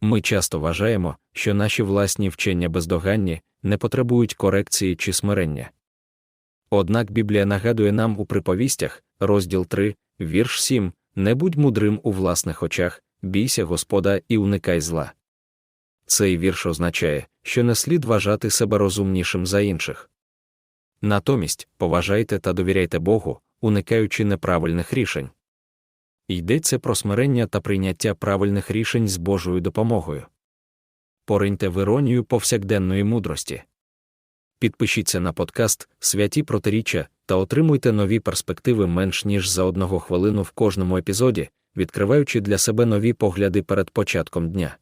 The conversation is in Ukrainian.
Ми часто вважаємо, що наші власні вчення бездоганні не потребують корекції чи смирення. Однак Біблія нагадує нам у приповістях, розділ 3, вірш 7, не будь мудрим у власних очах, бійся Господа і уникай зла. Цей вірш означає, що не слід вважати себе розумнішим за інших. Натомість поважайте та довіряйте Богу, уникаючи неправильних рішень. Йдеться про смирення та прийняття правильних рішень з Божою допомогою. Пориньте в іронію повсякденної мудрості. Підпишіться на подкаст Святі протиріччя та отримуйте нові перспективи менш ніж за одного хвилину в кожному епізоді, відкриваючи для себе нові погляди перед початком дня.